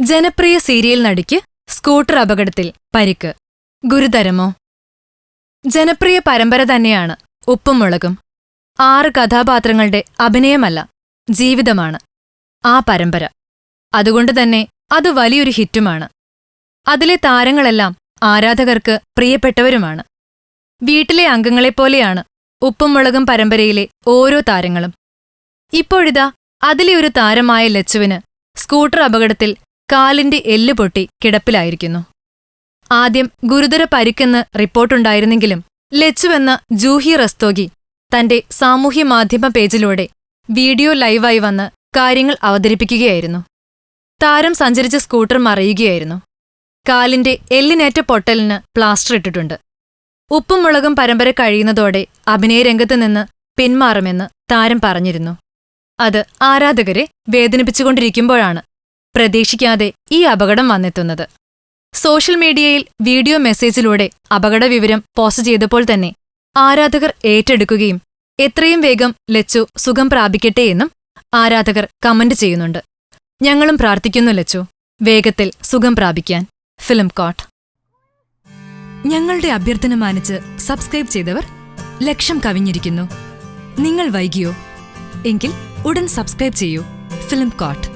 ജനപ്രിയ serial നടിക്ക് scooter അപകടത്തിൽ പരിക്ക്. ഗുരുതരമോ? ജനപ്രിയ പരമ്പര തന്നെയാണ് ഉപ്പും മുളകും ആറ് കഥാപാത്രങ്ങളുടെ അഭിനയമല്ല ജീവിതമാണ് ആ പരമ്പര. അതുകൊണ്ട് തന്നെ അത് വലിയൊരു ഹിറ്റുമാണ്. അതിലെ താരങ്ങളെല്ലാം ആരാധകർക്ക് പ്രിയപ്പെട്ടവരുമാണ്. വീട്ടിലെ അംഗങ്ങളെപ്പോലെയാണ് ഉപ്പും മുളകും പരമ്പരയിലെ ഓരോ താരങ്ങളും. ഇപ്പോഴിതാ അതിലെ ഒരു താരമായ ലച്ചുവിന് സ്കൂട്ടർ അപകടത്തിൽ കാലിന്റെ എല്ല് പൊട്ടി കിടപ്പിലായിരിക്കുന്നു. ആദ്യം ഗുരുതര പരിക്കെന്ന് റിപ്പോർട്ടുണ്ടായിരുന്നെങ്കിലും ലച്ചുവെന്ന ജൂഹി റസ്തോഗി തന്റെ സാമൂഹ്യ മാധ്യമ പേജിലൂടെ വീഡിയോ ലൈവായി വന്ന് കാര്യങ്ങൾ അവതരിപ്പിക്കുകയായിരുന്നു. താരം സഞ്ചരിച്ച സ്കൂട്ടർ മറിയുകയായിരുന്നു. കാലിന്റെ എല്ലിനേറ്റ പൊട്ടലിന് പ്ലാസ്റ്റർ ഇട്ടിട്ടുണ്ട്. ഉപ്പും മുളകും പരമ്പര കഴിയുന്നതോടെ അഭിനയരംഗത്ത് നിന്ന് പിന്മാറുമെന്ന് താരം പറഞ്ഞിരുന്നു. അത് ആരാധകരെ വേദനിപ്പിച്ചുകൊണ്ടിരിക്കുമ്പോഴാണ്. പ്രതീക്ഷിക്കാതെ ഈ അപകടം വന്നെത്തുന്നത്. സോഷ്യൽ മീഡിയയിൽ വീഡിയോ മെസ്സേജിലൂടെ അപകട വിവരം പോസ്റ്റ് ചെയ്തപ്പോൾ തന്നെ ആരാധകർ ഏറ്റെടുക്കുകയും എത്രയും വേഗം ലച്ചു സുഖം പ്രാപിക്കട്ടെ എന്നും ആരാധകർ കമന്റ് ചെയ്യുന്നുണ്ട്. ഞങ്ങളും പ്രാർത്ഥിക്കുന്നു ലച്ചു വേഗത്തിൽ സുഖം പ്രാപിക്കാൻ. Film coat. ഞങ്ങളുടെ അഭ്യർത്ഥന മാനിച്ച് സബ്സ്ക്രൈബ് ചെയ്തവർ ലക്ഷം കവിഞ്ഞിരിക്കുന്നു. നിങ്ങൾ വൈകിയോ? എങ്കിൽ ഉടൻ സബ്സ്ക്രൈബ് ചെയ്യൂ. Film coat.